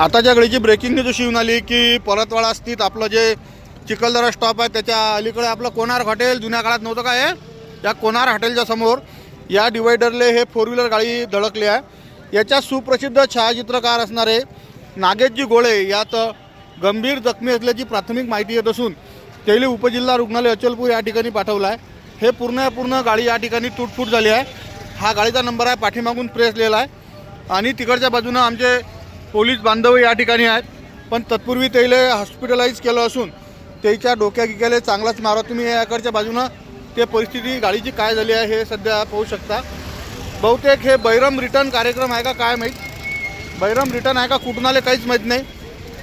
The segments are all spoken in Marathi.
आताच्या घडीची ब्रेकिंग न्यूज अशी येऊन आली की परतवाडा स्थित आपलं जे चिखलदरा स्टॉप आहे त्याच्या अलीकडे आपलं कोणार हॉटेल जुन्या काळात नव्हतं काय या कोणार हॉटेलच्या समोर या डिवायडरले हे फोर व्हीलर गाडी धडकली आहे. याच्या सुप्रसिद्ध छायाचित्रकार असणारे नागेशजी गोळे यात गंभीर जखमी असल्याची प्राथमिक माहिती येत असून तेली उपजिल्हा रुग्णालय अचलपूर या ठिकाणी पाठवलं आहे हे पूर्ण पूर्ण गाडी या ठिकाणी तुटफूट झाली आहे. हा गाडीचा नंबर आहे पाठीमागून प्रेस लिहिला आहे आणि तिकडच्या बाजूनं आमचे पोलीस बांधव या ठिकाणी आहेत. पण तत्पूर्वी त्याला हॉस्पिटलाइज केलं असून त्याच्या डोक्या गिक्याला चांगलाच मारा. तुम्ही याकडच्या बाजूनं ते परिस्थिती गाडीची काय झाली आहे हे सध्या पाहू शकता. बहुतेक हे बैरम रिटर्न कार्यक्रम आहे का काय माहीत? बैरम रिटर्न आहे का कुठून आले काहीच माहीत नाही.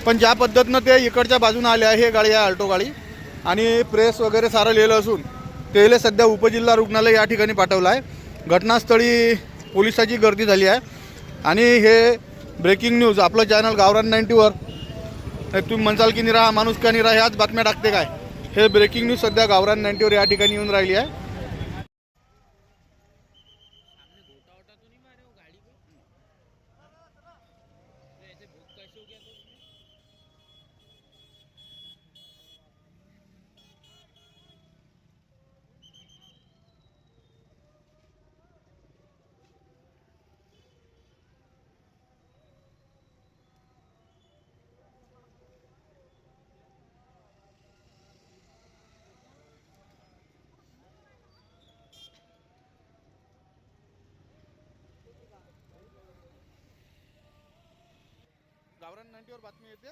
पण ज्या पद्धतीनं ते इकडच्या बाजूनं आले आहे हे गाडी आहे अल्टो गाडी. आणि प्रेस वगैरे सारं लिहिलं असून त्याला सध्या उपजिल्हा रुग्णालय या ठिकाणी पाठवलं आहे. घटनास्थळी पोलिसाची गर्दी झाली आहे. आणि हे ब्रेकिंग न्यूज आपलं चॅनल गावरान नाईन्टीवर. तुम्ही म्हणसाल की निरा माणूस का निरा ह्याच बातम्या टाकते काय? हे ब्रेकिंग न्यूज सध्या गावरान नाईन्टीवर या ठिकाणी येऊन राहिली आहे. गावरान नांटीवर बातमी येते